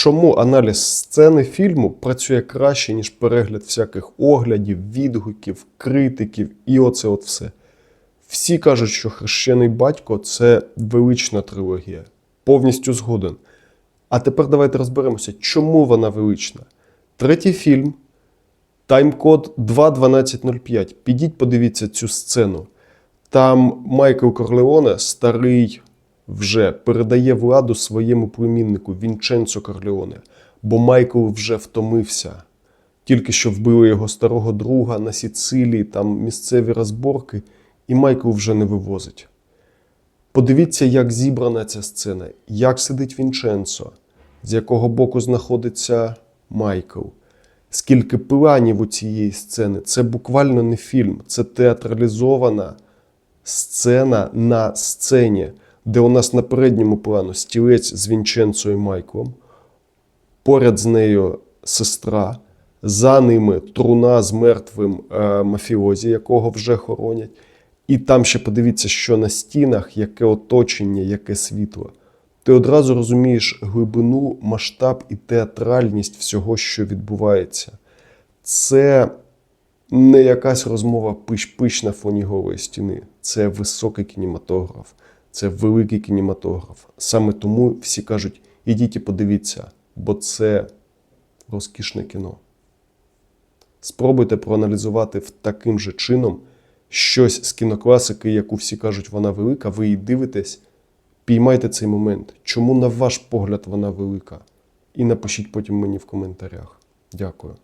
чому аналіз сцени фільму працює краще, ніж перегляд всяких оглядів, відгуків, критиків і оце от все. Всі кажуть, що хрещений батько це велична трилогія. Повністю згоден. А тепер давайте розберемося, чому вона велична. Третій фільм, таймкод 2.12.05. Підіть, подивіться цю сцену. Там Майкл Корлеоне, старий, вже передає владу своєму племіннику Вінченцо Корлеоне, бо Майкл вже втомився. Тільки що вбили його старого друга на Сіцилії, там місцеві розборки, і Майкл вже не вивозить. Подивіться, як зібрана ця сцена, як сидить Вінченцо, з якого боку знаходиться Майкл. Скільки планів у цієї сцени. Це буквально не фільм, це театралізована сцена на сцені, де у нас на передньому плану стілець з Вінченцо і Майклом, поряд з нею сестра, за ними труна з мертвим е, мафіозі, якого вже хоронять. І там ще подивіться, що на стінах, яке оточення, яке світло. Ти одразу розумієш глибину, масштаб і театральність всього, що відбувається. Це не якась розмова пиш-пиш на фоні голої стіни. Це високий кінематограф, це великий кінематограф. Саме тому всі кажуть: ідіть і подивіться, бо це розкішне кіно. Спробуйте проаналізувати таким же чином щось з кінокласики, яку всі кажуть, вона велика, ви її дивитесь, піймайте цей момент. Чому, на ваш погляд, вона велика? І напишіть потім мені в коментарях. Дякую.